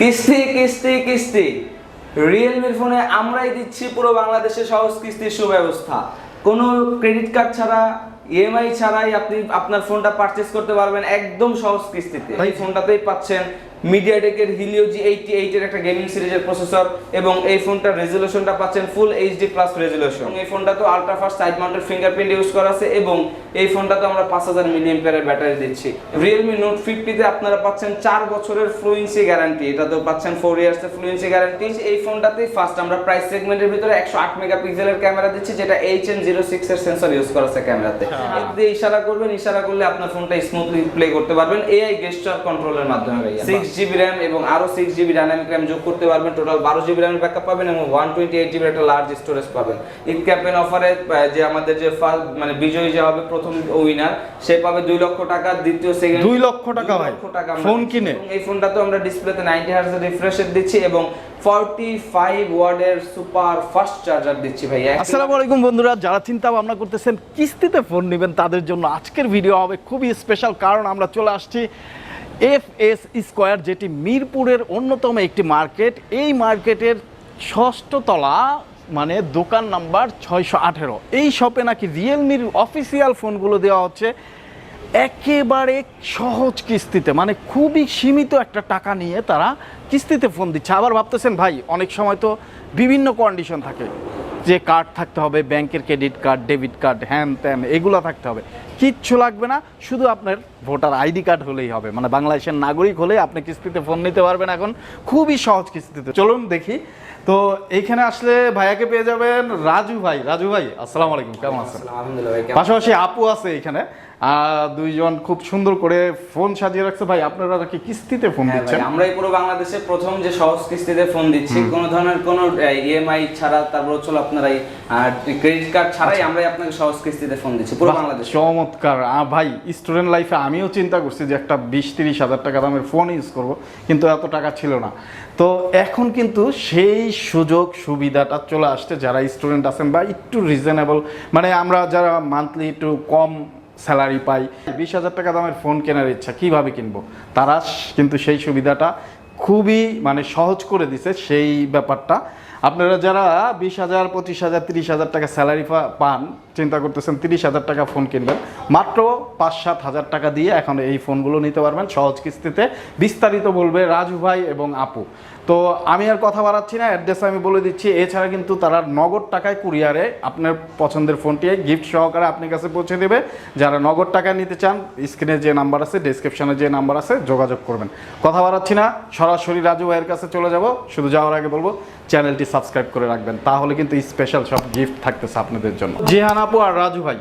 কিস্তি কিস্তি কিস্তি। রিয়েলমির ফোনে আমরাই দিচ্ছি পুরো বাংলাদেশে সহজ কিস্তির সুব্যবস্থা। কোনো ক্রেডিট কার্ড ছাড়া ইএমআই ছাড়াই আপনি আপনার ফোনটা পারচেস করতে পারবেন একদম সহজ কিস্তিতে। এই ফোনটাতেই পাচ্ছেন মিডিয়াটেকের হিলিও জি এইটটি এইটের একটা গেমিং সিরিজের প্রসেসর এবং এই ফোনটার রেজুলেশনটা পাচ্ছেন ফুল এইচডি প্লাস রেজুলেশন এই ফোনটা তো ultra fast side mounted fingerprint use করা আছে এবং এই ফোনটা তো আমরা পাঁচ হাজার মিলিয়ন পেয়ারের ব্যাটারি দিচ্ছি। রিয়েলমি নোট ফিফটিতে আপনারা পাচ্ছেন চার বছরের ফ্লুয়েন্সি গ্যারান্টি এটা তো পাচ্ছেন ফোর ইয়ার্সের ফ্লুয়েন্সি গ্যারান্টি এই ফোনটাতেই ফার্স্ট আমরা প্রাইস সেগমেন্টের ভিতরে একশো আট মেগাপিক্সেলের ক্যামেরা দিচ্ছি যেটা এইচ এন জিরো সিক্স এর সেন্সর ইউজ করা আছে ক্যামেরাতে দিয়ে ইশারা করবেন ইশারা করলে আপনার ফোনটা স্মুথলি প্লে করতে পারবেন। এআই গেস্টার কন্ট্রোলের মাধ্যমে সিক্স জিবি র্যাম এবং আরও সিক্স জিবি ডাইনামিক র্যাম যোগ করতে পারবেন টোটাল বারো জিবি র্যামের ব্যাকআপ পাবেন এবং ওয়ান টোয়েন্টি এইট জিবির একটা লার্জ স্টোরেজ পাবেন ঈদ ক্যাম্পেন অফারে যে আমাদের যে ফার্স্ট মানে বিজয়ী যে হবে প্রথম উইনার সে পাবে দুই লক্ষ টাকা দ্বিতীয় সেকেন্ড দুই লক্ষ টাকা ভাই? আমরা ফোন কিনে? এই ফোনটা তো আমরা ডিসপ্লেতে নাইনটি হার্স রিফ্রেশের দিচ্ছি এবং ফর্টি ফাইভ ওয়ার্ডের সুপার ফাস্ট চার্জার দিচ্ছি ভাই আসসালামু আলাইকুম বন্ধুরা যারা চিন্তা ভাবনা করতেছেন কিস্তিতে ফোন নেবেন তাদের জন্য আজকের ভিডিও হবে খুবই স্পেশাল কারণ আমরা চলে আসছি এফ এস স্কোয়ার, যেটি মিরপুরের অন্যতম একটি মার্কেট, এই মার্কেটের ষষ্ঠ তলা মানে দোকান নাম্বার ছয়শো আঠেরো। এই শপে নাকি রিয়েলমির অফিসিয়াল ফোনগুলো দেওয়া হচ্ছে একেবারে সহজ কিস্তিতে মানে খুবই সীমিত একটা টাকা নিয়ে তারা কিস্তিতে ফোন দিচ্ছে। আবার ভাবতেছেন, ভাই, অনেক সময় তো বিভিন্ন কন্ডিশন থাকে। যে কার্ড থাকতে হবে ব্যাংকের ক্রেডিট কার্ড ডেবিট কার্ড হ্যান ত্যান এগুলো থাকতে হবে। কিচ্ছু লাগবে না শুধু আপনার ভোটার আইডি কার্ড হলেই হবে। মানে বাংলাদেশের নাগরিক হলে আপনি কিস্তিতে ফোন নিতে পারবেন এখন খুবই সহজ কিস্তিতে। চলুন দেখি। তো এইখানে আসলে ভাইয়াকে পেয়ে যাবেন রাজু ভাই। রাজু ভাই আসসালামু আলাইকুম। কেমন আছেন? আলহামদুলিল্লাহ পাশাপাশি আপু আছে এখানে দুইজন খুব সুন্দর করে ফোন সাজিয়ে রাখছে। ভাই আপনারা কি কিস্তিতে ফোন হ্যাঁ দিচ্ছেন? ভাই, আমরাই পুরো বাংলাদেশে প্রথম যে সহজ কিস্তিতে ফোন দিচ্ছি। কোনো ধরনের কোনো ইএমআই ছাড়া তারপর হচ্ছে হলো আপনার ক্রেডিট কার্ড ছাড়াই আমরাই আপনাকে সহজ কিস্তিতে ফোন দিচ্ছি পুরো বাংলাদেশে। চমৎকার। ভাই স্টুডেন্ট লাইফে আমিও চিন্তা করছি যে একটা বিশ তিরিশ হাজার টাকা দামের ফোন ইউজ করব কিন্তু এত টাকা ছিল না। তো এখন কিন্তু সেই সুযোগ সুবিধাটা চলে আসছে যারা স্টুডেন্ট আছেন বা একটু রিজনেবল মানে আমরা যারা মান্থলি একটু কম স্যালারি পাই। বিশ হাজার টাকা দামের ফোন কেনার ইচ্ছা, কীভাবে কিনবো? তারা কিন্তু সেই সুবিধাটা খুবই মানে সহজ করে দিছে সেই ব্যাপারটা। আপনারা যারা বিশ হাজার, পঁচিশ হাজার, তিরিশ হাজার টাকা স্যালারি পান চিন্তা করতেছেন, তিরিশ হাজার টাকা ফোন কিনবেন। মাত্র পাঁচ সাত হাজার টাকা দিয়ে এখন এই ফোনগুলো নিতে পারবেন সহজ কিস্তিতে। বিস্তারিত বলবে রাজু ভাই এবং আপু। তো আমি আর কথা বাড়াচ্ছি না, অ্যাড্রেস আমি বলে দিচ্ছি। এছাড়া কিন্তু তারা নগদ টাকায় কুরিয়ারে আপনার পছন্দের ফোনটি গিফট সহকারে আপনার কাছে পৌঁছে দেবে। যারা নগদ টাকা নিতে চান স্ক্রিনে যে নাম্বার আছে ডিসক্রিপশনে যে নাম্বার আছে, যোগাযোগ করবেন। কথা বাড়াচ্ছি না, সরাসরি রাজু ভাইয়ের কাছে চলে যাব। শুধু যাওয়ার আগে বলব চ্যানেলটি সাবস্ক্রাইব করে রাখবেন। তাহলে কিন্তু স্পেশাল সব গিফট থাকতেছে আপনাদের জন্য। জিহান আপু আর রাজু ভাই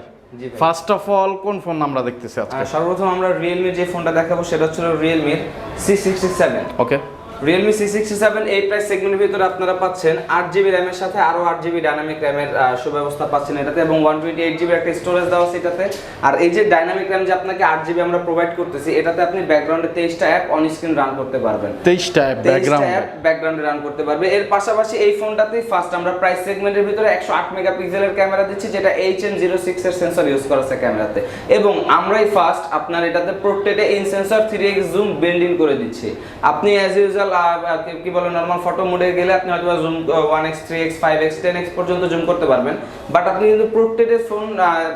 ফার্স্ট অফ অল কোন ফোন আমরা দেখতেছি আজকে? সর্বপ্রথম আমরা রিয়েলমির যে ফোনটা দেখাবো সেটা হচ্ছে রিয়েলমির C sixty seven okay Realme C sixty seven এই প্রাইস সেগমেন্টের ভিতরে আপনারা পাচ্ছেন আট জিবি র্যামের সাথে আরও আট জিবি ডাইনামিক র্যামের সুব্যবস্থা পাচ্ছেন এটাতে এবং ওয়ান টোয়েন্টি এইট জিবি একটা স্টোরেজ দেওয়া আছে এটাতে। আর এই যে ডাইনামিক র্যাম যে আপনাকে আট জিবি আমরা প্রোভাইড করতেছি এটাতে আপনি ব্যাকগ্রাউন্ডে তেইশটা অ্যাপ অন স্ক্রিন রান করতে পারবেন। তেইশটা ব্যাকগ্রাউন্ড ব্যাকগ্রাউন্ডে রান করতে পারবে। এর পাশাপাশি এই ফোনটাতেই ফার্স্ট আমরা প্রাইস সেগমেন্টের ভিতরে একশো আট মেগাপিক্সেলের ক্যামেরা দিচ্ছি যেটা এইচ এন জিরো সিক্স এর সেন্সর ইউজ করা আছে ক্যামেরাতে এবং আমরাই ফার্স্ট আপনার এটাতে প্রোটেটে in sensor three x zoom build করে দিচ্ছি। আপনি অ্যাজ ইউজুয়াল কি বলে নর্মাল ফটো মোডে গেলে আপনি হয়তো zoom one x three x five x ten x পর্যন্ত জুম করতে পারবেন। বাট আপনি কিন্তু প্রোটেটের ফোন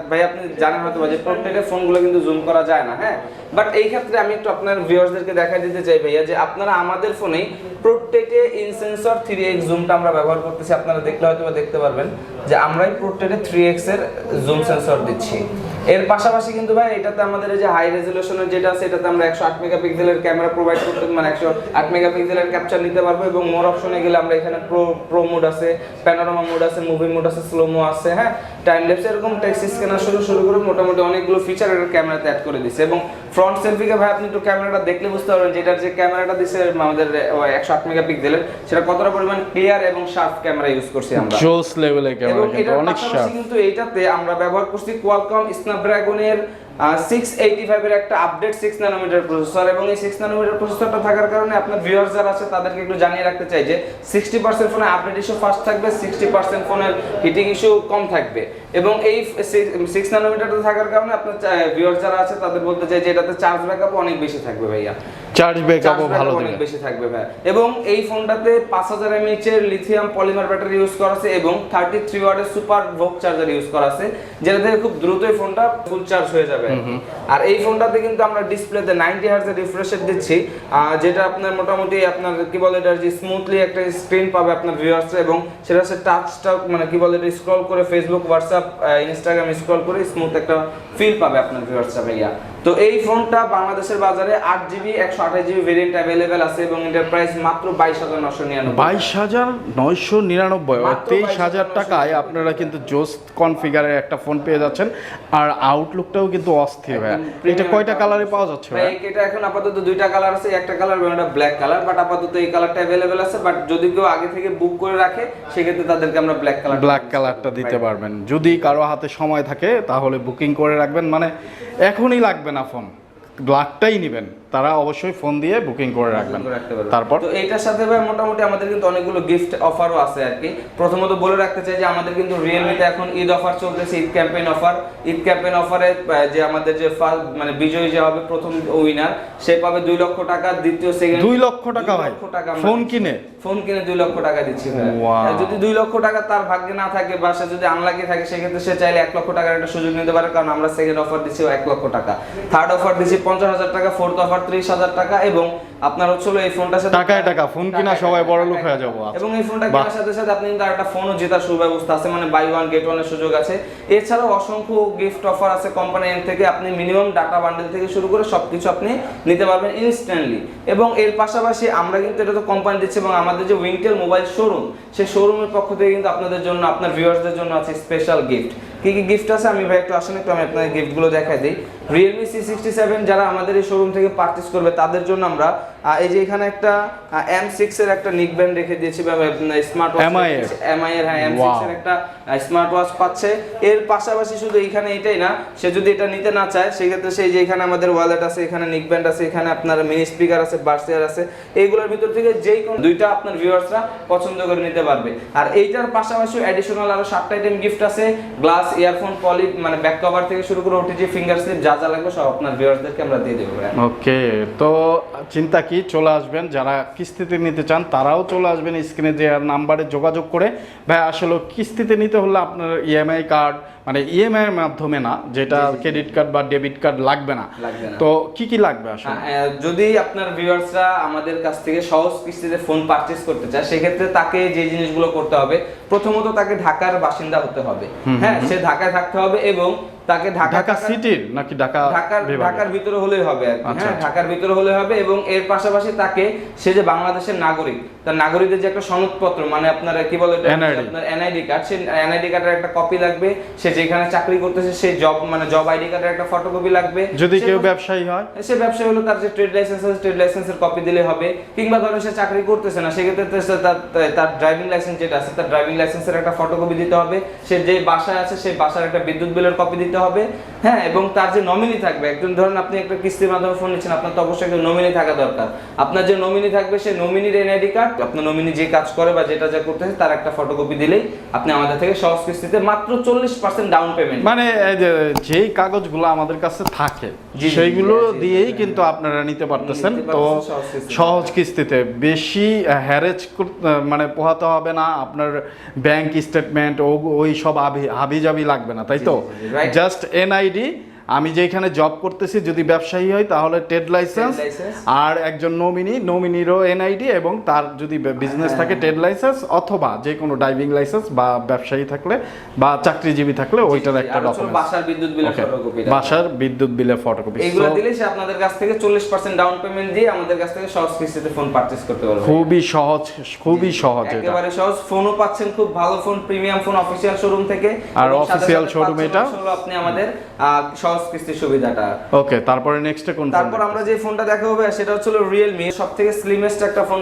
ভাই, আপনি জানেন হয়তো যে প্রোটেটের ফোনগুলো কিন্তু জুম করা যায় না হ্যাঁ? বাট এই ক্ষেত্রে আমি একটু আপনার ভিউয়ার্সদেরকে দেখা দিতে চাই, ভাইয়া, যে আপনারা আমাদের ফোনেই প্রোটেটে ইনসেন্সর থ্রি এক্স জুমটা আমরা ব্যবহার করতেছি। আপনারা দেখলে হয়তো দেখতে পারবেন যে আমরাই প্রোটেটে থ্রি এক্সের জুম সেন্সর দিচ্ছি। এর পাশাপাশি কিন্তু ভাই, এটাতে আমাদের যে হাই রেজলিউশনের যেটা আছে, এটাতে আমরা একশো আট মেগাপিক্সেলের ক্যামেরা প্রোভাইড করতে মানে একশো আট মেগাপিক্সেলের ক্যাপচার নিতে পারব এবং মোর অপশনে গেলে আমরা এখানে প্রো প্রো মোড আছে প্যানোরামা মোড আছে মুভি মোড আছে স্লোমো আছে হ্যাঁ? টাইম লেপস এরকম টেক্সি স্ক্যানার শুরু শুরু করে মোটামুটি অনেকগুলো ফিচার এটার ক্যামেরাতে অ্যাড করে দিছে এবং ফ্রন্ট সেলফিকে ভাই আপনি একটু ক্যামেরাটা দেখলে বুঝতে পারবেন যে এটার যে ক্যামেরাটা দিছে আমাদের একশো আট মেগাপিক্সেলের সেটা কতটা পরিমাণ ক্লিয়ার এবং শার্প ক্যামেরা ইউজ করছি আমরা। জোস লেভেলের ক্যামেরা কিন্তু অনেক শার্প কিন্তু এইটাতে আমরা ব্যবহার করছি কোয়ালকম স্ন্যাপড্রাগনের সিক্স এইটি ফাইভের একটা আপডেট সিক্স নানোমিটার প্রসেসর এবং এই সিক্স নানোমিটার প্রসেসরটা থাকার কারণে আপনার ভিউয়ার্স যারা আছে তাদেরকে একটু জানিয়ে রাখতে চাই যে সিক্সটি পার্সেন্ট ফোনে আপডেট ইস্যু ফাস্ট থাকবে সিক্সটি পার্সেন্ট ফোনের হিটিং ইস্যু কম থাকবে। এবং এই সিক্স নানোমিটারটা থাকার কারণে আপনার ভিউয়ার যারা আছে তাদের বলতে চাই যে এটাতে চার্জ ব্যাকআপ অনেক বেশি থাকবে ভাইয়া। চার্জ ব্যাকআপও ভালো অনেক বেশি থাকবে ভাই। এবং এই ফোনটাতে পাঁচ হাজার এমএইচ এর লিথিয়াম পলিমার ব্যাটারি ইউজ করা আছে এবং থার্টি থ্রি ওয়াটের সুপার ভোক চার্জার ইউজ করা আছে যেটা থেকে খুব দ্রুতই ফোনটা ফুল চার্জ হয়ে যাবে। আর এই ফোনটাতে কিন্তু আমরা ডিসপ্লেতে নাইনটি হার্জ এর রিফ্রেশ দিচ্ছি যেটা আপনার মোটামুটি আপনার কি বলে এটা যে স্মুথলি একটা স্ক্রিন পাবে আপনার ভিউয়ার্স এবং সেটা হচ্ছে টাচটা মানে কি বলে এটা স্ক্রল করে ফেসবুক হোয়াটসঅ্যাপ ইনস্টাগ্রাম স্ক্রল করে স্মুথ একটা ফিল পাবে আপনার ভিউয়ার্সরা ভাইয়া। তো এই ফোনটা বাংলাদেশের বাজারে আট জিবি একশো আঠাশ জিবি ভেরিয়েন্ট অ্যাভেলেবেল আছে এবং এটার প্রাইস মাত্র বাইশ হাজার নশো নিরানব্বই। বাইশ হাজার নয়শো নিরানব্বই তেইশ হাজার টাকায় আপনারা কিন্তু জোস কনফিগারের একটা ফোন পেয়ে যাচ্ছেন। আর আউটলুকটাও কিন্তু অস্থির ভাই এটা কয়টা কালারে পাওয়া যাচ্ছে ভাই, এটা এখন আপাতত দুইটা কালার আছে একটা কালার এবং একটা ব্ল্যাক কালার বাট আপাতত এই কালারটা অ্যাভেলেবেল আছে বাট যদি কেউ আগে থেকে বুক করে রাখে সেক্ষেত্রে তাদেরকে আমরা ব্ল্যাক কালার ব্ল্যাক কালারটা দিতে পারবেন। যদি কারও হাতে সময় থাকে তাহলে বুকিং করে রাখবেন। মানে এখনই লাগবে না ফোন। ব্ল্যাকটাই নেবেন। তারা অবশ্যই ফোন দিয়ে বুকিং করে রাখবেন। তারপর? তো এইটার সাথে ভাই মোটামুটি আমাদের কিন্তু অনেকগুলো গিফট অফারও আছে আর কি। প্রথমত বলে রাখতে চাই যে আমাদের কিন্তু রিয়েলমিতে এখন ঈদ অফার চলতেছে Eid campaign offer Eid campaign অফারে যে আমাদের যে ফার্স্ট মানে বিজয়ী যে হবে প্রথম উইনার সে পাবে দুই লক্ষ টাকা দ্বিতীয় সেকেন্ড দুই লক্ষ টাকা ভাই। ফোন কিনে। ফোন কিনে দুই লক্ষ টাকা দিচ্ছি ভাই। যদি দুই লক্ষ টাকা তার ভাগ্যে না থাকে বা সে যদি আনলাকি থাকে সেক্ষেত্রে সে চাইলে এক লক্ষ টাকার একটা সুযোগ নিতে পারে কারণ আমরা সেকেন্ড অফার দিচ্ছি এক লক্ষ টাকা। থার্ড অফার দিচ্ছি পঞ্চাশ হাজার টাকা ফোর্থ অফার ত্রিশ হাজার টাকা এবং আপনার হচ্ছে এই ফোনটার সাথে টাকায় টাকা, ফোন কিনা সবাই বড়লোক টাকায় হয়ে যাব, আচ্ছা। এবং এই ফোনটা কেনার সাথে সাথে আপনি কিন্তু একটা ফোনও জেতার সুব্যবস্থা আছে মানে বাই ওয়ান গেট ওয়ানের সুযোগ আছে। এছাড়াও অসংখ্য গিফট অফার আছে কোম্পানি এন্ড থেকে আপনি মিনিমাম ডাটা বান্ডেল থেকে শুরু করে সবকিছু আপনি নিতে পারবেন ইনস্ট্যান্টলি এবং এর পাশাপাশি আমরা কিন্তু এটা তো কোম্পানি দিচ্ছি এবং আমাদের যে উইংটেল মোবাইল শোরুম সেই শোরুমের পক্ষ থেকে কিন্তু আপনাদের জন্য আপনার ভিউয়ার্সদের জন্য আছে স্পেশাল গিফট কি কি গিফট আছে আমি ভাই একটু আসেন একটু আমি আপনাদের গিফটগুলো দেখাই দিই। রিয়েলমি সি সিক্সটি সেভেন যারা আমাদের এই শোরুম থেকে পারচেস করবে তাদের জন্য আমরা এই যে এখানে একটা এম সিক্স এর একটা নিক ব্যান্ড রেখে দিয়েছি বা স্মার্ট এর? এমআই এর হ্যাঁ এম সিক্স এর একটা স্মার্ট ওয়াচ পাচ্ছে। এর পাশাপাশি শুধু এখানে এটাই না সে যদি এটা নিতে না চায় সেক্ষেত্রে সেই যে এখানে আমাদের ওয়ালেট আছে এখানে নিক ব্যান্ড আছে এখানে আপনার মিনি স্পিকার আছে বার্সিয়ার আছে এইগুলোর ভিতর থেকে যেই কোন দুইটা আপনার ভিউয়ার্সরা পছন্দ করে নিতে পারবে। আর এইটার পাশাপাশি অ্যাডিশনাল আরও সাতটা আইটেম গিফট আছে গ্লাস ইয়ারফোন পলি মানে ব্যাক কভার থেকে শুরু করে ওটিজি ফিঙ্গার স্লিপ যা যা লাগবে সব আপনার ভিউয়ার্সদেরকে আমরা দিয়ে দেবো। ওকে তো চিন্তা কি, চলে আসবেন যারা কিস্তিতে নিতে চান, তারাও চলে আসবেন স্ক্রিনে যে নাম্বারে যোগাযোগ করে ভাই, আসলে কিস্তিতে নিতে হলে আপনার ইএমআই কার্ড মানে ইএমআই এর মাধ্যমে না যেটা ক্রেডিট কার্ড বা ডেবিট কার্ড লাগবে না। তো কি কি লাগবে আসলে? যদি আপনার ভিউয়ার্সরা আমাদের কাছ থেকে সহজ কিস্তিতে ফোন পারচেজ করতে চায় সেক্ষেত্রে তাকে যে জিনিসগুলো করতে হবে প্রথমত তাকে ঢাকার বাসিন্দা হতে হবে। হ্যাঁ সে ঢাকায় থাকতে হবে এবং তাকে ঢাকা সিটির নাকি ঢাকা ঢাকার ঢাকার ভিতরে হলেই হবে আচ্ছা, হ্যাঁ আচ্ছা। ঢাকার ভিতরে হলে হবে এবং এর পাশাপাশি তাকে সে যে বাংলাদেশের নাগরিক তার নাগরিকদের যে একটা সনদপত্র মানে আপনার কি বলে আপনার এনআইডি কার্ড সেই এনআইডি কার্ডের একটা কপি লাগবে সে যেখানে চাকরি করতেছে সেই জব মানে জব আইডি কার্ডের একটা ফটোকপি লাগবে। যদি কেউ ব্যবসায়ী হয়? সে ব্যবসা হলো তার যে ট্রেড লাইসেন্স আছে ট্রেড লাইসেন্সের কপি দিলে হবে। কিংবা ধরো সে চাকরি করতেছে না সেক্ষেত্রে তার তার ড্রাইভিং লাইসেন্স যেটা আছে তার ড্রাইভিং লাইসেন্সের একটা ফটোকপি দিতে হবে। সে যে বাসায় আছে সেই বাসার একটা বিদ্যুৎ বিলের কপি দিতে হবে। হ্যাঁ এবং তার যে নমিনি থাকবে একজন ধরুন আপনি একটা কিস্তির মাধ্যমে ফোন নিচ্ছেন আপনার তো অবশ্যই একটা নমিনি থাকা দরকার। আপনার যে নমিনি থাকবে সেই নমিনির এনআইডি কার্ড আপনার নমিনি যে কাজ করে বা যেটা যা করতেছে তার একটা ফটোকপি দিলেই আপনি আমাদের থেকে সহজ কিস্তিতে মাত্র চল্লিশ পার্সেন্ট ডাউন পেমেন্ট মানে যেই কাগজগুলো আমাদের কাছে থাকে সেইগুলো দিয়েই কিন্তু আপনারা নিতে পারতেছেন। তো সহজ কিস্তিতে। বেশি হ্যারেজ মানে পোহাতে হবে না। আপনার ব্যাংক স্টেটমেন্ট ওই সব আবি হাবিজাবি লাগবে না তাই তো. জাস্ট এনআইডি আমি যেখানে জব করতেছি যদি ব্যবসায়ী হয় তাহলে ট্রেড লাইসেন্স আর একজন নমিনি নমিনিরও এনআইডি এবং তার যদি বিজনেস হ্যাঁ। থাকে ট্রেড লাইসেন্স অথবা যে কোনো ড্রাইভিং লাইসেন্স বা ব্যবসায়ী থাকলে বা চাকরিজীবী থাকলে ওইটার একটা ডকুমেন্ট বাসার বিদ্যুৎ বিলের ফটোকপি বাসার বিদ্যুৎ বিলের ফটোকপি এইগুলো দিলে সে আপনাদের কাছ থেকে চল্লিশ পার্সেন্ট ডাউন পেমেন্ট দিয়ে আমাদের কাছ থেকে সহজ কিস্তিতে ফোন পারচেস করতে পারবে। খুবই সহজ খুবই সহজ এটা। একেবারে সহজ। ফোনও পাচ্ছেন খুব ভালো phone premium phone official showroom থেকে। আর showroom পাচ্ছেন এটা? আপনি আমাদের সহজ কিস্তি সুবিধাটা। ওকে তারপরে নেক্সটে কোন তারপর আমরা যে ফোনটা দেখা হবে সেটা হচ্ছে রিয়েলমি সব থেকে স্লিমেস্ট একটা ফোন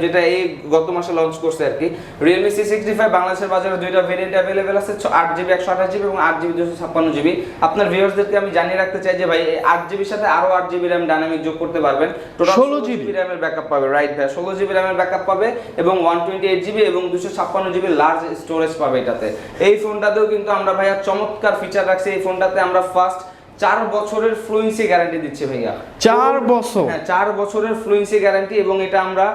যেটা এই গত মাসে লঞ্চ করছে আর কি। সিক্সটি ফাইভ বাংলাদেশের বাজারে দুইটা ভেরিয়েন্ট অ্যাভেলেবেল আছে ছ- আট জিবি একশো আঠাশ জিবি এবং আট জিবি দুশো ছাপ্পান্ন জিবি আপনার ভিউয়ার্সদেরকে আমি জানিয়ে রাখতে চাই যে ভাই এই সাথে আরও আট জিবি র্যাম ডাইনামিক যোগ করতে পারবেন। Total 16 GB? র্যামের ব্যাকআপ পাবে রাইট ভাই ষোলো জিবি র্যামের ব্যাকআপ পাবে এবং ওয়ান টোয়েন্টি এইট জিবি এবং দুশো ছাপ্পান্ন জিবি লার্জ স্টোরেজ পাবে এটাতে। এই ফোনটাতেও কিন্তু আমরা ভাইয়া চমৎকার ফিচার রাখছি এই ফোনটাতে আমরা ফার্স্ট চার বছরের ফ্লুয়েন্সি গ্যারান্টি দিচ্ছি ভাইয়া। চার বছর? হ্যাঁ চার বছরের ফ্লুয়েন্সি গ্যারান্টি এবং এটা আমরা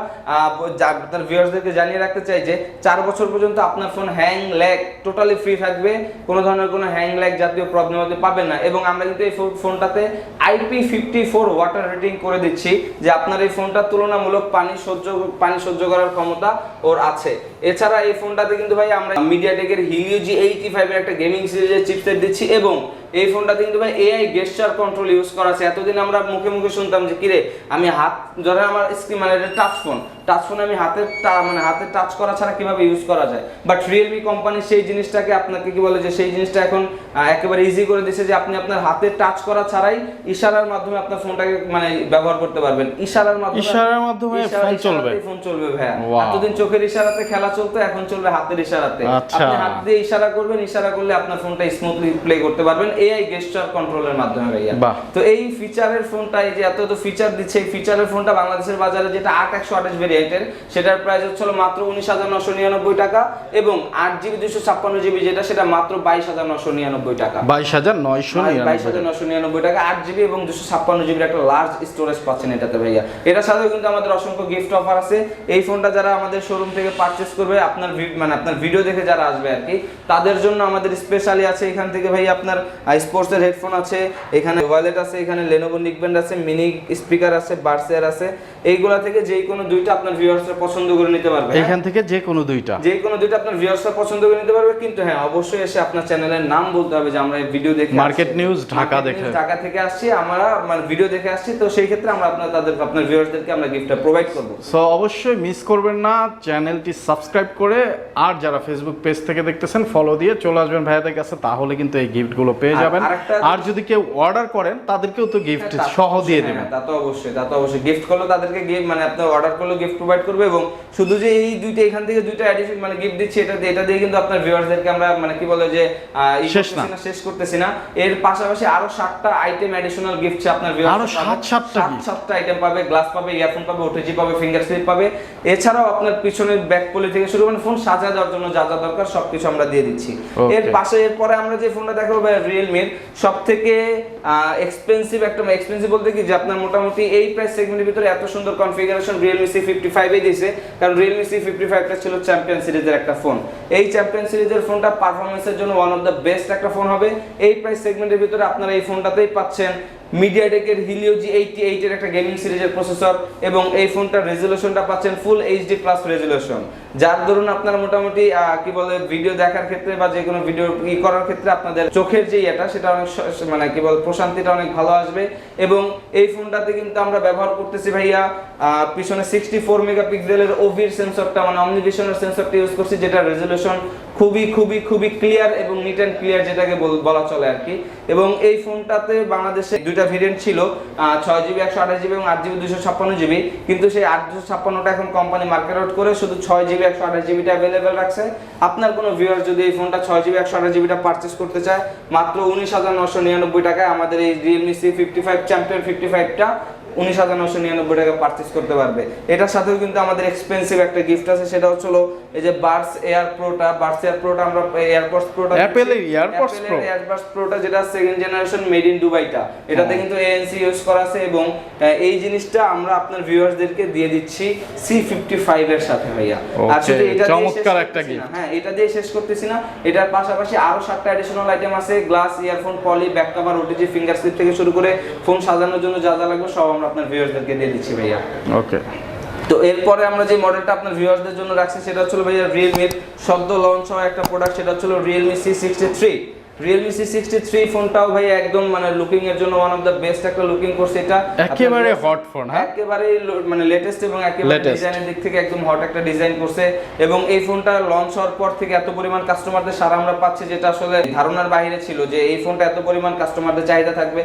আপনার ভিউয়ার্সদেরকে জানিয়ে রাখতে চাই যে চার বছর পর্যন্ত আপনার phone hang lag totally free থাকবে কোনো ধরনের কোনো হ্যাং ল্যাগ জাতীয় প্রবলেম হতে পাবেন না। এবং আমরা কিন্তু এই ফোনটাতে IP fifty four water rating করে দিচ্ছি যে আপনার এই ফোনটা তুলনামূলক পানি সহ্য পানি সহ্য করার ক্ষমতা ওর আছে। এছাড়া এই ফোনটাতে কিন্তু ভাই আমরা মিডিয়াটেকের হিলিও জি এইটি ফাইভের একটা গেমিং সিরিজের চিপসেট দিচ্ছি এবং এই ফোনটাতে কিন্তু ভাই এআই গেস্টার কন্ট্রোল ইউজ করা আছে। এতদিন আমরা মুখে মুখে শুনতাম যে, কিরে, আমি হাত ধরে আমার স্ক্রিন মানে এটা টাচ ফোন টাচ ফোন আমি হাতে মানে হাতে টাচ করা ছাড়া কীভাবে ইউজ করা যায়? বাট রিয়েলমি কোম্পানি সেই জিনিসটাকে আপনাকে কি বলে যে সেই জিনিসটা এখন একেবারে ইজি করে দিয়েছে যে আপনি আপনার হাতে টাচ করা ছাড়াই ইশারার মাধ্যমে আপনার ফোনটাকে মানে ব্যবহার করতে পারবেন। ইশারার মাধ্যমে ইশারার মাধ্যমে ফোন চলবে? ফোন চলবে ভাইয়া। এতদিন চোখের ইশারাতে খেলা চলতো এখন চলবে হাতের ইশারাতে। আচ্ছা। আপনি হাত দিয়ে ইশারা করবেন ইশারা করলে আপনার ফোনটা স্মুথলি প্লে করতে পারবেন। এআই গেস্টার কন্ট্রোলের মাধ্যমে ভাইয়া। তো এই ফিচারের ফোনটা এই যে এত এত ফিচার দিচ্ছে এই ফিচারের ফোনটা বাংলাদেশের বাজারে যেটা আট একশো আঠাশ ভেরিয়েন্টের সেটার প্রাইস হচ্ছিল মাত্র উনিশ হাজার নশো নিরানব্বই টাকা এবং আট জিবি দুশো ছাপ্পান্ন জিবি যেটা সেটা মাত্র বাইশ হাজার নশো নিরানব্বই টাকা। বাইশ হাজার নয়শো বাইশ হাজার নশো নিরানব্বই টাকা আট জিবি এবং দুশো ছাপ্পান্ন জিবির একটা লার্জ স্টোরেজ পাচ্ছেন এটাতে ভাইয়া। এটার সাথেও কিন্তু আমাদের অসংখ্য গিফট অফার আছে। এই ফোনটা যারা আমাদের শোরুম থেকে পারচেস করবে আপনার মানে আপনার ভিডিও দেখে যারা আসবে আর কি তাদের জন্য আমাদের স্পেশালি আছে এখান থেকে ভাই আপনার স্পোর্টসের হেডফোন আছে এখানে ওয়ালেট আছে এখানে লেনোভো নিকব্যান্ড আছে মিনি স্পিকার আছে বার্সেয়ার আছে। এইগুলা থেকে যেই কোনো দুইটা আপনার ভিউয়ার্সরা পছন্দ করে নিতে পারবে হ্যাঁ? এখান থেকে যে কোনো দুইটা যে কোনো দুইটা আপনার ভিউয়ার্সরা পছন্দ করে নিতে পারবে কিন্তু হ্যাঁ অবশ্যই এসে আপনার চ্যানেলের নাম বলতে হবে যে আমরা এই ভিডিও দেখে আসছি। News ঢাকা দেখে। ঢাকা থেকে আসছি আমরা মানে ভিডিও দেখে আসছি তো সেই ক্ষেত্রে আমরা আপনার তাদের আপনার ভিউয়ার্সদেরকে আমরা গিফটটা প্রোভাইড করব সো অবশ্যই মিস করবেন না চ্যানেলটি সাবস্ক্রাইব করে আর যারা ফেসবুক পেজ থেকে দেখতেছেন ফলো দিয়ে চলে আসবেন ভাইয়াদের কাছে তাহলে কিন্তু এই গিফটগুলো পেয়ে যাবেন আর যদি কেউ অর্ডার করেন তাদেরকেও তো গিফট সহ দিয়ে দেবেন তা তো অবশ্যই তা তো অবশ্যই গিফট করলে তাদেরকে গিফট মানে আপনার অর্ডার করলে গিফট প্রোভাইড করবে এবং শুধু যে এই দুইটা এখান থেকে দুইটা এডিশন মানে গিফট দিচ্ছি এটা এটা দিয়ে কিন্তু আপনার ভিউয়ার্সদেরকে আমরা মানে কি বলে যে শেষ না। শেষ করতেছি না। এর পাশাপাশি আরও সাতটা আইটেম অ্যাডিশনাল গিফট আপনার viewers আরও সাত সাতটা সাত সাতটা আইটেম পাবে গ্লাস পাবে ইয়ারফোন পাবে ওটিজি পাবে ফিঙ্গার স্লিপ পাবে। এছাড়াও আপনার পিছনের ব্যাক পলি থেকে শুরু করে ফোন সাজা দেওয়ার জন্য যা যা দরকার সবকিছু আমরা দিয়ে দিচ্ছি। এর পাশে এরপরে আমরা যে ফোনটা দেখাবো রিয়েলমির সব থেকে এক্সপেন্সিভ একটা এক্সপেন্সিভ বলতে কি যে আপনার মোটামুটি এই প্রাইস সেগমেন্টের ভিতরে এত সুন্দর কনফিগারেশন রিয়েলমি সি ফিফটি ফাইভে দিয়েছে, কারণ রিয়েলমি সি ফিফটি ফাইভটা ছিল চ্যাম্পিয়ন সিরিজের একটা ফোন এই চ্যাম্পিয়ন সিরিজের ফোনটা পারফরমেন্সের জন্য ওয়ান অফ দ্য বেস্ট একটা ফোন হবে। এই প্রাইস সেগমেন্টের ভিতরে আপনারা এই ফোনটাতেই পাচ্ছেন। মিডিয়াটেকের হিলিও জি এইটি এইটের একটা গেমিং সিরিজের প্রসেসর এবং এই ফোনটার রেজুলেশনটা পাচ্ছেন ফুল এইচডি প্লাস রেজুলেশন যার দরুন আপনার মোটামুটি কি বলে ভিডিও দেখার ক্ষেত্রে বা যে কোনো ভিডিও ই করার ক্ষেত্রে আপনাদের চোখের যে এটা সেটা অনেক মানে কি বলে, প্রশান্তিটা অনেক ভালো আসবে। এবং এই ফোনটাতে কিন্তু আমরা ব্যবহার করতেছি ভাইয়া পিছনে সিক্সটি ফোর মেগাপিক্সেলের ওভির সেন্সরটা মানে অমনিভিশনের সেন্সরটা ইউজ করছি যেটা রেজুলেশন খুবই খুবই খুবই ক্লিয়ার এবং নিট অ্যান্ড ক্লিয়ার যেটাকে বল- চলে আর কি। এবং এই ফোনটাতে বাংলাদেশে দুইটা ভেরিয়েন্ট ছিল ছয় জিবি একশো আঠাশ জিবি এবং আট জিবি দুশো ছাপ্পান্ন জিবি কিন্তু সেই আট দুশো ছাপ্পান্নটা এখন কোম্পানি মার্কেট আউট করে শুধু ছয় জিবি একশো আঠাশ জিবিটা অ্যাভেলেবেল রাখছে। আপনার কোনো ভিউয়ার যদি এই ফোনটা ছয় জিবি একশো আঠাশ জিবিটা পারচেস করতে চায়, মাত্র উনিশ হাজার নশো নিরানব্বই টাকায় আমাদের এই Realme C fifty five champion fifty ফাইভটা উনিশ হাজার নশো নিরানব্বই টাকা পারচেস করতে পারবে। এটার সাথেও কিন্তু আমাদের এক্সপেন্সিভ একটা গিফট আছে সেটা হচ্ছে এই যে বার্স এয়ার প্রোটা বার্স এয়ার প্রোটা আমরা এয়ারপোর্টস প্রোটা Apple এর AirPods Pro? প্রোটা যেটা সেকেন্ড জেনারেশন মেড ইন দুবাইটা এটাতে কিন্তু এএনসি ইউজ করা আছে এবং এই জিনিসটা আমরা আপনার ভিউয়ার্সদেরকে দিয়ে দিচ্ছি সি ফিফটি ফাইভ এর সাথে ভাইয়া। আর শুধু এটা চমৎকার একটা gift। হ্যাঁ এটা দিয়ে শেষ করতেছি না। এটার পাশাপাশি আরও সাতটা অ্যাডিশনাল আইটেম আছে। Glass earphone poly back cover OTG finger slip থেকে শুরু করে ফোন সাজানোর জন্য যা যা লাগবে সব আমরা আপনার ভিউয়ার্সদেরকে দিয়ে দিচ্ছি ভাইয়া। ওকে তো এরপরে আমরা যে মডেলটা আপনার ভিউয়ার্সদের জন্য রাখছি সেটা ভাইয়া রিয়েলমির সদ্য লঞ্চ হওয়া একটা প্রোডাক্ট সেটা হচ্ছে Realme C sixty three Realme C sixty three ফোনটাও ভাই একদম মানে লুকিং এর জন্য ওয়ান অফ দ্য বেস্ট একটা লুকিং করছে এটা। একেবারে hot phone, হ্যাঁ? একেবারে মানে লেটেস্ট এবং একেবারে ডিজাইনের দিক থেকে একদম হট একটা ডিজাইন করছে এবং এই ফোনটা লঞ্চ হওয়ার পর থেকে এত পরিমাণ কাস্টমারদের সারা আমরা পাচ্ছি যেটা আসলে ধারণার বাইরে ছিল যে এই ফোনটা এত পরিমাণ কাস্টমারদের চাহিদা থাকবে।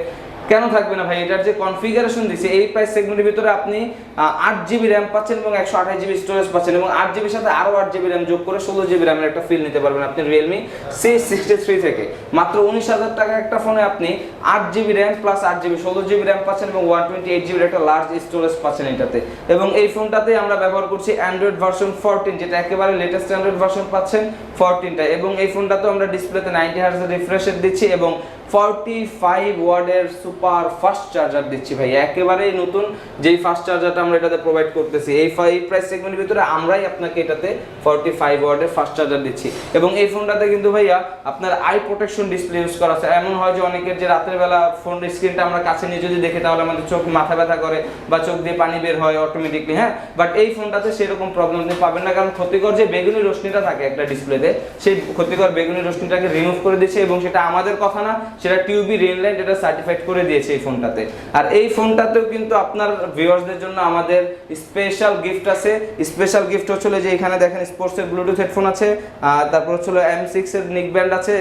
কেন থাকবে না ভাই? এটার যে কনফিগারেশন দিচ্ছে এই প্রাইস সেগমেন্টের ভিতরে আপনি আট জিবি র্যাম পাচ্ছেন এবং একশো আঠাশ জিবি স্টোরেজ পাচ্ছেন এবং আট জিবির সাথে আরও আট জিবি র্যাম যোগ করে ষোলো জিবি র্যামের একটা ফিল নিতে পারবেন আপনি রিয়েলমি সি সিক্সটি থ্রি থেকে। মাত্র উনিশ হাজার টাকা একটা ফোনে আপনি আট জিবি র্যাম প্লাস আট জিবি ষোলো জিবি র্যাম পাচ্ছেন এবং ওয়ান টোয়েন্টি এইট জিবির একটা লার্জ স্টোরেজ পাচ্ছেন এটাতে। এবং এই ফোনটাতে আমরা ব্যবহার করছি অ্যান্ড্রয়েড ভার্সন ফোরটিন যেটা একেবারে লেটেস্ট অ্যান্ড্রয়েড ভার্সন পাচ্ছেন ফোরটিনটা এবং এই ফোনটাতেও আমরা ডিসপ্লেতে নাইনটি হার্জ রিফ্রেশের দিচ্ছি এবং ফর্টি ফাইভ ওয়ার্ডের সুপার ফাস্ট চার্জার দিচ্ছি ভাই। একেবারেই নতুন যেই ফাস্ট চার্জারটা আমরা এটাতে প্রোভাইড করতেছি, এই এই প্রাইস সেগমেন্টের ভিতরে আমরাই আপনাকে এটাতে ফর্টি ফাইভ ওয়ার্ডের ফাস্ট চার্জার দিচ্ছি। এবং এই ফোনটাতে কিন্তু ভাইয়া আপনার আই প্রোটেকশন ডিসপ্লে ইউজ করা আছে। এমন হয় যে অনেকের যে রাতের বেলা ফোন স্ক্রিনটা আমরা কাছে নিয়ে যদি দেখি, তাহলে আমাদের চোখ মাথা ব্যথা করে বা চোখ দিয়ে পানি বের হয় অটোমেটিকলি হ্যাঁ? বাট এই ফোনটাতে সেরকম প্রবলেম আপনি পাবেন না। কারণ ক্ষতিকর যে বেগুনি রশ্মিটা থাকে একটা ডিসপ্লেতে সেই ক্ষতিকর বেগুনি রশ্মিটাকে রিমুভ করে দিচ্ছে এবং সেটা আমাদের কথা না সেটা টিউবি রেন লাইট এটা সার্টিফাইড করে দিয়েছে এই ফোনটাতে। আর এই ফোনটাতেও কিন্তু আপনার ভিউয়ার্সদের জন্য আমাদের স্পেশাল গিফট আছে। স্পেশাল গিফট হচ্ছিল যে এখানে দেখেন স্পোর্টসের ব্লুটুথ হেডফোন আছে তারপর হচ্ছিল এম সিক্স এর নিক ব্যান্ড আছে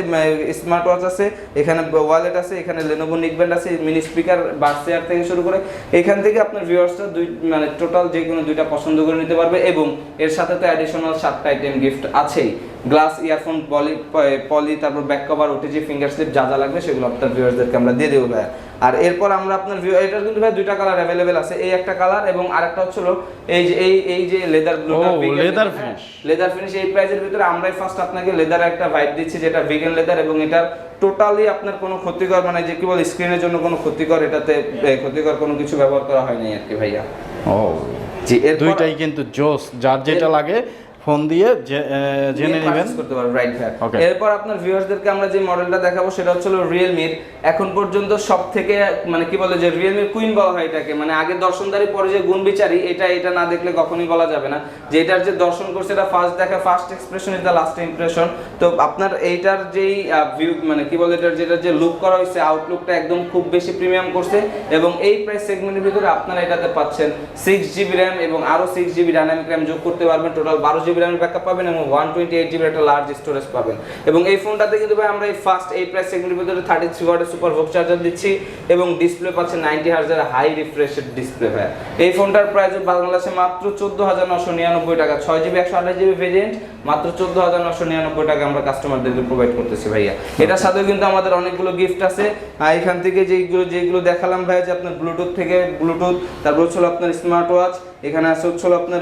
স্মার্ট ওয়াচ আছে, এখানে ওয়ালেট আছে, এখানে লেনোভো নিক ব্যান্ড আছে মিনি স্পিকার বার্সেয়ার থেকে শুরু করে এখান থেকে আপনার ভিউয়ার্সরা দুই মানে টোটাল যে কোনো দুইটা পছন্দ করে নিতে পারবে এবং এর সাথে তো অ্যাডিশনাল সাতটা আইটেম গিফট আছেই। গ্লাস ইয়ারফোন পলি পলি তারপর back cover OTG finger slip যা যা লাগবে সেগুলো আপনার ভিউয়ার্সদেরকে আমরা দিয়ে দেবো ভাই আর এরপর আমরা আপনার ভিউ এটার কিন্তু ভাই দুইটা কালার অ্যাভেলেবেল আছে। এই একটা কালার এবং আরেকটা হচ্ছিল এই যে এই এই যে লেদার ব্লু ও, leather finish। লেদার ফিনিশ এই প্রাইজের ভিতরে আমরাই ফার্স্ট আপনাকে লেদার একটা ভাইব দিচ্ছি যেটা ভিগান লেদার এবং এটার টোটালি আপনার কোনো ক্ষতিকর মানে যে কি বল স্ক্রিনের জন্য কোনো ক্ষতিকর এটাতে ক্ষতিকর কোনো কিছু ব্যবহার করা হয়নি আর কি ভাইয়া। ও জি এর দুইটাই কিন্তু জোস যার যেটা লাগে ফোন দিয়ে জেনে নেবেন। করতে পারবেন রাইট ভাই এরপর আপনার ভিউয়ার্সদেরকে আমরা যে মডেলটা দেখাবো সেটা হচ্ছে রিয়েলমির এখন পর্যন্ত সব থেকে মানে কি বলে যে রিয়েলমির কুইন বলা হয় এটাকে মানে আগে দর্শনদারি পরে যে গুণ বিচারি এটা এটা না দেখলে কখনোই বলা যাবে না। যে এটার যে দর্শন করছে এটা ফার্স্ট দেখা first expression is the last impression তো আপনার এইটার যেই ভিউ মানে কি বলে এটার যেটা যে লুক করা হয়েছে আউটলুকটা একদম খুব বেশি প্রিমিয়াম করছে। এবং এই প্রাইস সেগমেন্টের ভিতরে আপনারা এটাতে পাচ্ছেন সিক্স জিবি র্যাম এবং আরও সিক্স জিবি ডাইনামিক র্যাম যোগ করতে পারবেন। টোটাল বারো জিবি র্যামের ব্যাকআপ পাবেন এবং ওয়ান টোয়েন্টি এইট জিবির একটা লার্জ স্টোরেজ পাবেন। এবং এই ফোনটাতে কিন্তু ভাই আমরা এই ফার্স্ট এই প্রাইস সেগমেন্টের ভিতরে থার্টি থ্রি ওয়াটের সুপার ভোক চার্জার দিচ্ছি এবং ডিসপ্লে পাচ্ছে নাইনটি হার্জের হাই রিফ্রেশের ডিসপ্লে ভাই। এই ফোনটার প্রাইস বাংলাদেশে মাত্র চোদ্দ হাজার নশো নিরানব্বই টাকা। ছয় জিবি একশো আঠাশ জিবি ভেরিয়েন্ট মাত্র চোদ্দ হাজার নশো নিরানব্বই টাকা আমরা কাস্টমারদেরকে প্রোভাইড করতেছি ভাইয়া। এটার সাথেও কিন্তু আমাদের অনেকগুলো গিফট আছে। এখান থেকে যেগুলো যেগুলো দেখালাম ভাইয়া যে আপনার ব্লুটুথ থেকে ব্লুটুথ তারপর হচ্ছিল আপনার স্মার্ট ওয়াচ এখানে আছে হচ্ছিল আপনার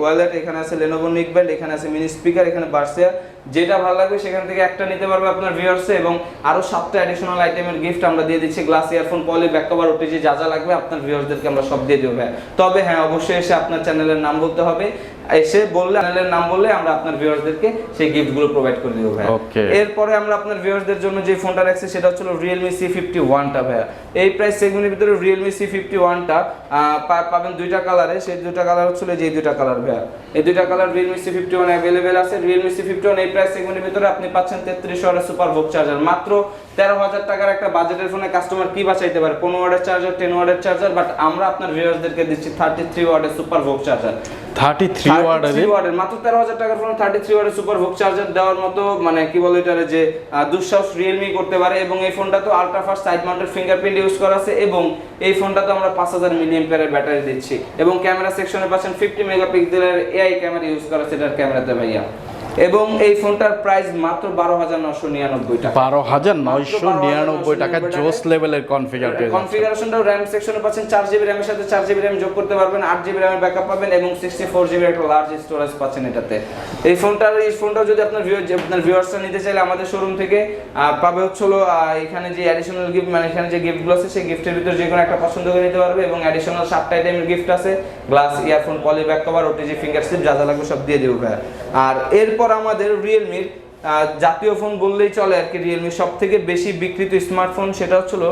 ওয়ালেট এখানে আছে লেনোভো নিক ব্যান্ড এখানে আছে মিনি স্পিকার এখানে বার্সিয়ার যেটা ভালো লাগবে, সেখান থেকে একটা নিতে পারবে আপনার ভিউয়ার্সে এবং আরও সাতটা অ্যাডিশনাল আইটেমের গিফট আমরা দিয়ে দিচ্ছি। Glass earphone poly back cover OTG যা যা লাগবে আপনার ভিউয়ার্সদেরকে আমরা সব দিয়ে দেবো তবে হ্যাঁ অবশ্যই এসে আপনার চ্যানেলের নাম বলতে হবে। এসে বললে চ্যানেলের নাম বললে আমরা আপনার ভিউয়ার্সদেরকে সেই গিফটগুলো প্রোভাইড করে দেবো ভাই. এরপরে আমরা আপনার ভিউয়ার্সদের জন্য যে ফোনটা রাখছি সেটা হচ্ছে সি ফিফটি ওয়ানটা ভাইয়া। এই প্রাইস সেগমেন্টের ভিতরে সি ফিফটি ওয়ানটা পাবেন দুইটা কালারে সেই দুইটা কালার হচ্ছিল যে দুইটা কালার ভাইয়া। এই দুইটা কালার ফিফটি ওয়ান অ্যাভেলেবেল আছে। রিয়েলমি সি ফিফটি ওয়ান এই প্রাইস সেগমেন্টের ভিতরে আপনি পাচ্ছেন তেত্রিশ ওয়াটের সুপার ভোক চার্জার মাত্র তেরো হাজার টাকার একটা বাজেটের ফোনে কাস্টমার কি বাঁচাইতে পারে? পনেরো ওয়াটের চার্জার টেন ওয়াটের চার্জার বাট আমরা আপনার ভিউয়ার্সদেরকে দিচ্ছি থার্টি থ্রি ওয়াটের super VOOC charger thirty three ওয়ার্ডের মাত্র তেরো হাজার টাকার ফোন থার্টি থ্রি ওয়ার্ডের সুপার হুক চার্জার দেওয়ার মতো মানে কি বলে এটারে যে দুঃসাহস রিয়েলমি করতে পারে এবং এই ফোনটা তো ultra fast side mounted fingerprint use করা আছে এবং এই ফোনটা তো আমরা পাঁচ হাজার মিলিয়ন ব্যাটারি দিচ্ছি। এবং ক্যামেরা সেকশনে পাচ্ছেন ফিফটি মেগাপিক্সেলের এআই ক্যামেরা ইউজ করা আছে এটার ক্যামেরাতে ভাইয়া। এবং এই ফোনটার প্রাইস মাত্র বারো হাজার নশো নিরানব্বই টাকা। বারো হাজার নয়শো নিরানব্বই টাকা জোস লেভেলের কনফিগার কনফিগারেশনটাও র্যাম সেকশনে পাচ্ছেন চার জিবি র্যামের সাথে চার জিবি র্যাম যোগ করতে পারবেন আট জিবি র্যামের ব্যাকআপ পাবেন এবং সিক্সটি ফোর জিবি একটা লার্জ স্টোরেজ পাচ্ছেন এটাতে। এই ফোনটার এই ফোনটাও যদি আপনার ভিউয়ার আপনার ভিউয়ার্সরা নিতে চাইলে আমাদের শোরুম থেকে পাবে হচ্ছে হলো এখানে যে অ্যাডিশনাল গিফট মানে এখানে যে গিফটগুলো আছে সেই গিফটের ভিতর যে কোনো একটা পছন্দ করে নিতে পারবে এবং অ্যাডিশনাল সাতটা আইটেমের গিফট আছে glass earphone poly back cover OTG finger slip যা যা লাগবে সব দিয়ে দেবো ভাই আর এরপর আমাদের রিয়েলমির জাতীয় ফোন বললেই চলে আর কি রিয়েলমি সব থেকে বেশি বিক্রিত স্মার্টফোন সেটা হচ্ছিল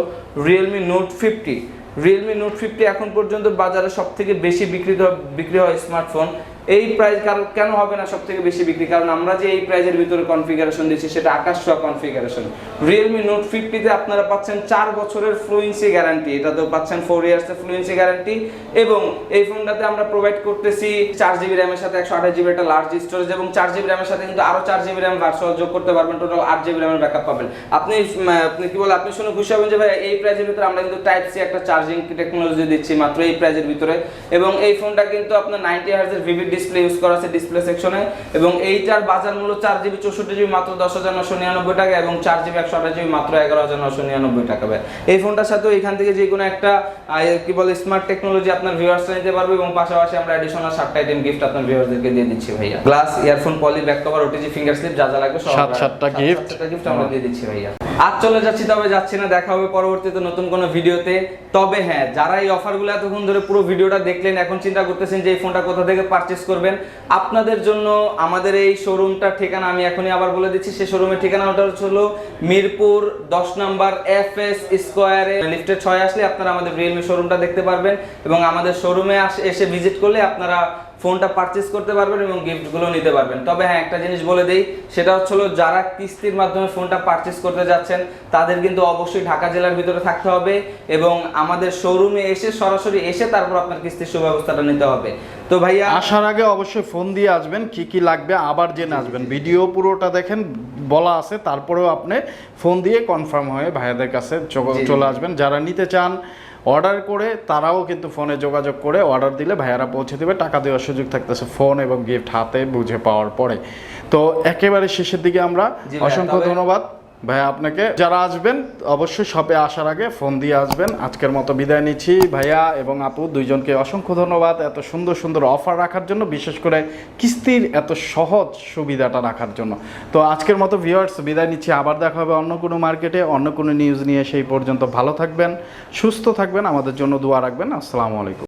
Realme Note fifty Realme Note fifty এখন পর্যন্ত বাজারে সব থেকে বেশি বিক্রিত, বিক্রি হয় স্মার্টফোন এই প্রাইস কারণ কেন হবে না সব থেকে বেশি বিক্রি? কারণ আমরা যে এই প্রাইজের ভিতরে কনফিগারেশন দিচ্ছি সেটা আকাশ ছোঁয়া কনফিগারেশন রিয়েলমি নোট ফিফটিতে আপনারা পাচ্ছেন চার বছরের ফ্লুয়েন্সি গ্যারান্টি এটাতেও পাচ্ছেন ফোর ইয়ার্সের ফ্লুয়েন্সি গ্যারান্টি এবং এই ফোনটাতে আমরা প্রোভাইড করতেছি চার জিবি র্যামের সাথে একশো আঠাশ জিবি একটা লার্জ স্টোরেজ এবং চার জিবি র্যামের সাথে কিন্তু আরও চার জিবি র্যাম ভার্চুয়াল যোগ করতে পারবেন। টোটাল আট জিবি র্যামের ব্যাকআপ পাবেন। আপনি আপনি কি বলে, আপনি শুনে খুশি হবেন যে ভাই, এই প্রাইজের ভিতরে আমরা কিন্তু টাইপ সি একটা চার্জিং টেকনোলজি দিচ্ছি মাত্র এই প্রাইজের ভিতরে। এবং এই ফোনটা কিন্তু আপনার নাইনটি হার্জের ভিভিড ডিসপ্লে ইউজ করা আছে ডিসপ্লে সেকশনে এবং এইটার বাজার মূল্য চার জিবি চৌষট্টি জিবি মাত্র দশ হাজার নশো নিরানব্বই টাকা এবং চার জিবি একশো আঠাশ জিবি মাত্র এগারো হাজার নশো নিরানব্বই টাকা ভাই। এই ফোনটার সাথেও এখান থেকে যে কোনো একটা কি বলে স্মার্ট টেকনোলজি আপনার ভিউয়ার্সরা নিতে পারবে এবং পাশাপাশি আমরা অ্যাডিশনাল সাতটা আইটেম গিফট আপনার ভিউয়ার্সদেরকে দিয়ে দিচ্ছি ভাইয়া। Glass earphone poly back cover OTG finger slip যা যা লাগবে সব সাত সাতটা সাত gift। সাতটা গিফট আমরা দিয়ে দিচ্ছি ভাইয়া। আজ চলে যাচ্ছি তবে যাচ্ছি না দেখা হবে পরবর্তীতে নতুন কোনো ভিডিওতে। তবে হ্যাঁ যারা এই অফারগুলো এতক্ষণ ধরে পুরো ভিডিওটা দেখলেন এখন চিন্তা করতেছেন যে এই ফোনটা কোথা থেকে পারচেস করবেন। আপনাদের জন্য আমাদের এই শোরুমটার ঠিকানা আমি এখনই আবার বলে দিচ্ছি। সেই শোরুমের ঠিকানা ঠিকানাটা হলো মিরপুর দশ নাম্বার এফ এস স্কোয়ারে লিফটের ছয় আসলে আপনারা আমাদের রিয়েলমি শোরুমটা দেখতে পারবেন এবং আমাদের শোরুমে এসে ভিজিট করলে আপনারা ফোনটা পারচেস করতে পারবেন এবং গিফটগুলো নিতে পারবেন। তবে হ্যাঁ একটা জিনিস বলে দেই সেটা হচ্ছে হলো যারা কিস্তির মাধ্যমে ফোনটা পারচেস করতে যাচ্ছেন তাদের কিন্তু অবশ্যই ঢাকা জেলার ভিতরে থাকতে হবে এবং আমাদের শোরুমে এসে সরাসরি এসে তারপর আপনার কিস্তির সুব্যবস্থাটা নিতে হবে। তো ভাইয়া আসার আগে অবশ্যই ফোন দিয়ে আসবেন কি কি লাগবে আবার জেনে আসবেন। ভিডিও পুরোটা দেখেন বলা আছে তারপরেও আপনি ফোন দিয়ে কনফার্ম হয়ে ভাইয়াদের কাছে। চলে আসবেন। যারা নিতে চান অর্ডার করে তারাও কিন্তু ফোনে যোগাযোগ করে অর্ডার দিলে ভাইয়ারা পৌঁছে দেবে। টাকা দেওয়ার সুযোগ থাকতেছে ফোন এবং গিফট হাতে বুঝে পাওয়ার পরে। তো একেবারে শেষের দিকে আমরা অসংখ্য ধন্যবাদ। ভাইয়া, আপনাকে যারা আসবেন, অবশ্যই শপে আসার আগে ফোন দিয়ে আসবেন। আজকের মতো বিদায় নিচ্ছি ভাইয়া এবং আপু দুইজনকে অসংখ্য ধন্যবাদ এত সুন্দর সুন্দর অফার রাখার জন্য, বিশেষ করে কিস্তির এত সহজ সুবিধাটা রাখার জন্য। তো আজকের মতো ভিউয়ার্স বিদায় নিচ্ছি। আবার দেখা হবে অন্য কোনো মার্কেটে অন্য কোনো নিউজ নিয়ে। সেই পর্যন্ত ভালো থাকবেন, সুস্থ থাকবেন, আমাদের জন্য দোয়া রাখবেন। আসসালামু আলাইকুম।